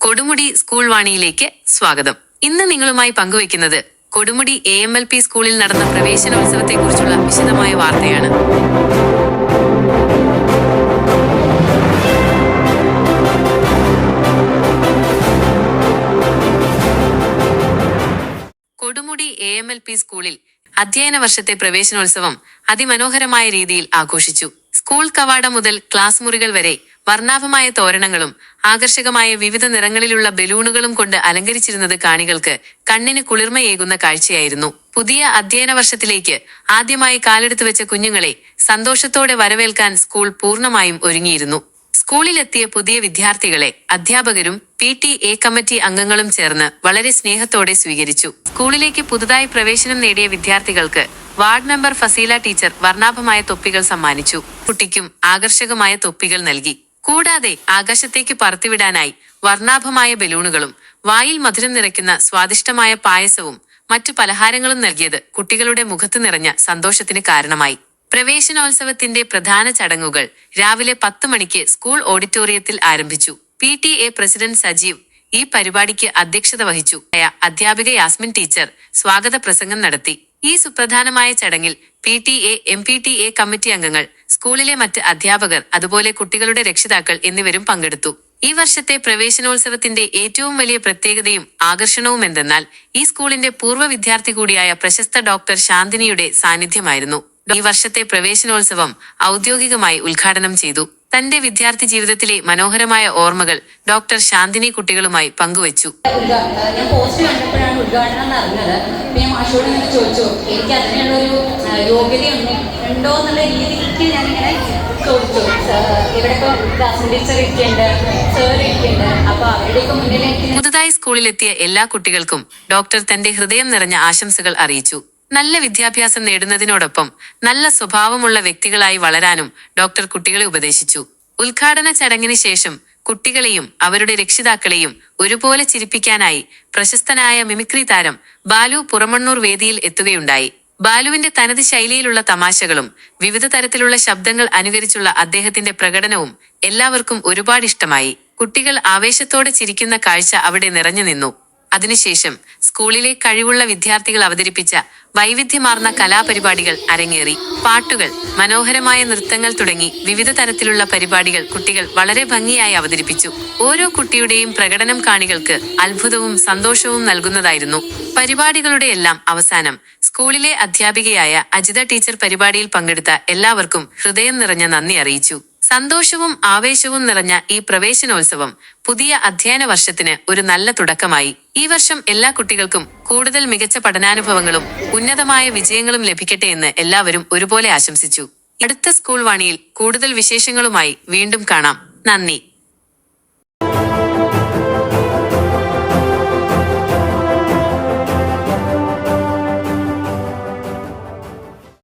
കൊടുമുടി സ്കൂൾ വാണിയിലേക്ക് സ്വാഗതം. ഇന്ന് നിങ്ങളുമായി പങ്കുവയ്ക്കുന്നത് കൊടുമുടി എ എം എൽ പി സ്കൂളിൽ നടന്ന പ്രവേശനോത്സവത്തെക്കുറിച്ചുള്ള വിശദമായ വാർത്തയാണ്. കൊടുമുടി എ എം എൽ പി സ്കൂളിൽ അധ്യയന വർഷത്തെ പ്രവേശനോത്സവം അതിമനോഹരമായ രീതിയിൽ ആഘോഷിച്ചു. സ്കൂൾ കവാടം മുതൽ ക്ലാസ് മുറികൾ വരെ വർണാഭമായ തോരണങ്ങളും ആകർഷകമായ വിവിധ നിറങ്ങളിലുള്ള ബലൂണുകളും കൊണ്ട് അലങ്കരിച്ചിരുന്നത് കാണികൾക്ക് കണ്ണിന് കുളിർമയേകുന്ന കാഴ്ചയായിരുന്നു. പുതിയ അധ്യയന വർഷത്തിലേക്ക് ആദ്യമായി കാലെടുത്തു വെച്ച കുഞ്ഞുങ്ങളെ സന്തോഷത്തോടെ വരവേൽക്കാൻ സ്കൂൾ പൂർണമായും ഒരുങ്ങിയിരുന്നു. സ്കൂളിലെത്തിയ പുതിയ വിദ്യാർത്ഥികളെ അധ്യാപകരും പി ടി എ കമ്മിറ്റി അംഗങ്ങളും ചേർന്ന് വളരെ സ്നേഹത്തോടെ സ്വീകരിച്ചു. സ്കൂളിലേക്ക് പുതുതായി പ്രവേശനം നേടിയ വിദ്യാർത്ഥികൾക്ക് വാർഡ് മെമ്പർ ഫസീല ടീച്ചർ വർണാഭമായ തൊപ്പികൾ സമ്മാനിച്ചു. കുട്ടിക്കും ആകർഷകമായ തൊപ്പികൾ നൽകി. കൂടാതെ ആകാശത്തേക്ക് പറത്തിവിടാനായി വർണാഭമായ ബലൂണുകളും വായിൽ മധുരം നിറയ്ക്കുന്ന സ്വാദിഷ്ടമായ പായസവും മറ്റു പലഹാരങ്ങളും നൽകിയത് കുട്ടികളുടെ മുഖത്ത് നിറഞ്ഞ സന്തോഷത്തിന് കാരണമായി. പ്രവേശനോത്സവത്തിന്റെ പ്രധാന ചടങ്ങുകൾ രാവിലെ പത്ത് മണിക്ക് സ്കൂൾ ഓഡിറ്റോറിയത്തിൽ ആരംഭിച്ചു. P T A president Sajeev ഈ പരിപാടിക്ക് അധ്യക്ഷത വഹിച്ചു. അധ്യാപിക യാസ്മിൻ ടീച്ചർ സ്വാഗത പ്രസംഗം നടത്തി. ഈ സുപ്രധാനമായ ചടങ്ങിൽ P T A M P T A committee അംഗങ്ങൾ സ്കൂളിലെ മറ്റ് അധ്യാപകർ അതുപോലെ കുട്ടികളുടെ രക്ഷിതാക്കൾ എന്നിവരും പങ്കെടുത്തു. ഈ വർഷത്തെ പ്രവേശനോത്സവത്തിന്റെ ഏറ്റവും വലിയ പ്രത്യേകതയും ആകർഷണവും എന്തെന്നാൽ ഈ സ്കൂളിന്റെ പൂർവ വിദ്യാർത്ഥി കൂടിയായ പ്രശസ്ത ഡോക്ടർ ശാന്തിനിയുടെ സാന്നിധ്യമായിരുന്നു. ഈ വർഷത്തെ പ്രവേശനോത്സവം ഔദ്യോഗികമായി ഉദ്ഘാടനം ചെയ്തു. തന്റെ വിദ്യാർത്ഥി ജീവിതത്തിലെ മനോഹരമായ ഓർമ്മകൾ ഡോക്ടർ ശാന്തിനി കുട്ടികളുമായി പങ്കുവച്ചു. ഞാൻ പോസ്റ്റ് കണ്ടപ്പോഴാണ് ഉദ്ഘാടനം എന്ന് അറിഞ്ഞത് പിന്നെ ഞാൻ മാഷോട് ഇങ്ങനെ ചോദിച്ചു എനിക്ക് അതിനുള്ളൊരു ഒരു യോഗ്യത ഉണ്ട് എന്നുള്ള രീതിക്ക് ഞാനിങ്ങനെ ചോദിച്ചു. ഇവിടെ ഇപ്പോൾ ക്ലാസ് ടീച്ചർ ഇരിക്കുന്നുണ്ട് സാർ ഇരിക്കുന്നുണ്ട് അപ്പോൾ അവരുടെയൊക്കെ മുന്നിൽ എനിക്ക് പുതുതായി സ്കൂളിലെത്തിയ എല്ലാ കുട്ടികൾക്കും ഡോക്ടർ തന്റെ ഹൃദയം നിറഞ്ഞ ആശംസകൾ അറിയിച്ചു. നല്ല വിദ്യാഭ്യാസം നേടുന്നതിനോടൊപ്പം നല്ല സ്വഭാവമുള്ള വ്യക്തികളായി വളരാനും ഡോക്ടർ കുട്ടികളെ ഉപദേശിച്ചു. ഉദ്ഘാടന ചടങ്ങിന് ശേഷം കുട്ടികളെയും അവരുടെ രക്ഷിതാക്കളെയും ഒരുപോലെ ചിരിപ്പിക്കാനായി പ്രശസ്തനായ മിമിക്രി താരം ബാലു പുറമണ്ണൂർ വേദിയിൽ എത്തുകയുണ്ടായി. ബാലുവിന്റെ തനത് ശൈലിയിലുള്ള തമാശകളും വിവിധ തരത്തിലുള്ള ശബ്ദങ്ങൾ അനുകരിച്ചുള്ള അദ്ദേഹത്തിന്റെ പ്രകടനവും എല്ലാവർക്കും ഒരുപാട് ഇഷ്ടമായി കുട്ടികൾ ആവേശത്തോടെ ചിരിക്കുന്ന കാഴ്ച അവിടെ നിറഞ്ഞു നിന്നു. അതിനുശേഷം സ്കൂളിലെ കഴിവുള്ള വിദ്യാർത്ഥികൾ അവതരിപ്പിച്ച വൈവിധ്യമാർന്ന കലാപരിപാടികൾ അരങ്ങേറി. പാട്ടുകൾ മനോഹരമായ നൃത്തങ്ങൾ തുടങ്ങി വിവിധ തരത്തിലുള്ള പരിപാടികൾ കുട്ടികൾ വളരെ ഭംഗിയായി അവതരിപ്പിച്ചു. ഓരോ കുട്ടിയുടെയും പ്രകടനം കാണികൾക്ക് അത്ഭുതവും സന്തോഷവും നൽകുന്നതായിരുന്നു. പരിപാടികളുടെ എല്ലാം അവസാനം സ്കൂളിലെ അധ്യാപികയായ അജിത ടീച്ചർ പരിപാടിയിൽ പങ്കെടുത്ത എല്ലാവർക്കും ഹൃദയം നിറഞ്ഞ നന്ദി അറിയിച്ചു. സന്തോഷവും ആവേശവും നിറഞ്ഞ ഈ പ്രവേശനോത്സവം പുതിയ അധ്യയന വർഷത്തിന് ഒരു നല്ല തുടക്കമായി. ഈ വർഷം എല്ലാ കുട്ടികൾക്കും കൂടുതൽ മികച്ച പഠനാനുഭവങ്ങളും ഉന്നതമായ വിജയങ്ങളും ലഭിക്കട്ടെ എന്ന് എല്ലാവരും ഒരുപോലെ ആശംസിച്ചു. അടുത്ത സ്കൂൾ വാണിയിൽ കൂടുതൽ വിശേഷങ്ങളുമായി വീണ്ടും കാണാം. നന്ദി.